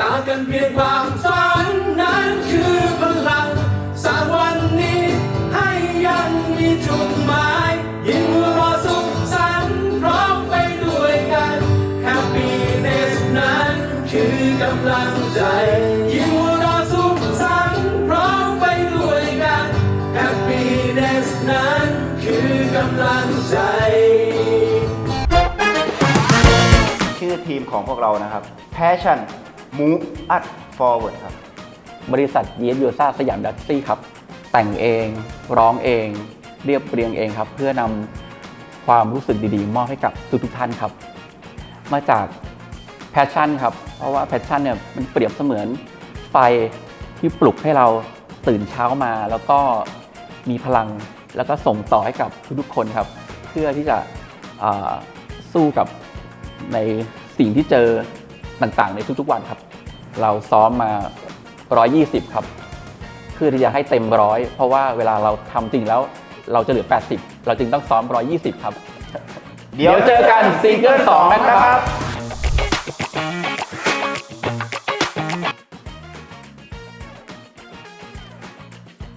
ต่างกันเพียงความฝันนั้นคือพลังสร้างวันนี้ให้ยังมีจุดหมายยิ้มหัวเราะสุขสันต์พร้อมไปด้วยกัน Happiness นั้นคือกำลังใจยิ้มหัวเราะสุขสันต์พร้อมไปด้วยกัน Happiness นั้นคือกำลังใจ ชื่อทีมของพวกเรานะครับ Passion Move Us Forward ครับ บริษัทเยสโยซาสยามดัตซี่ครับ แต่งเองร้องเอง เรียบเรียงเองครับ เพื่อนำความรู้สึกดีๆ มอบให้กับทุกๆท่านครับ มาจากแพชชั่นครับ เพราะว่าแพชชั่นเนี่ยมันเปรียบเสมือนไฟที่ปลุกให้เราตื่นเช้ามาแล้วก็มีพลังแล้วก็ส่งต่อให้กับทุกๆคนครับ เพื่อที่จะสู้กับในสิ่งที่เจอ ต่างๆ ในทุกๆวันครับ เราซ้อมมา 120 ครับเพื่อที่จะให้เต็มร้อยเพราะว่าเวลาเราทำจริงแล้วเราจะเหลือ 80 เราจึงต้องซ้อม 120 ครับ เดี๋ยวเดี๋ยวเจอกันซิงเกิลสนะครับ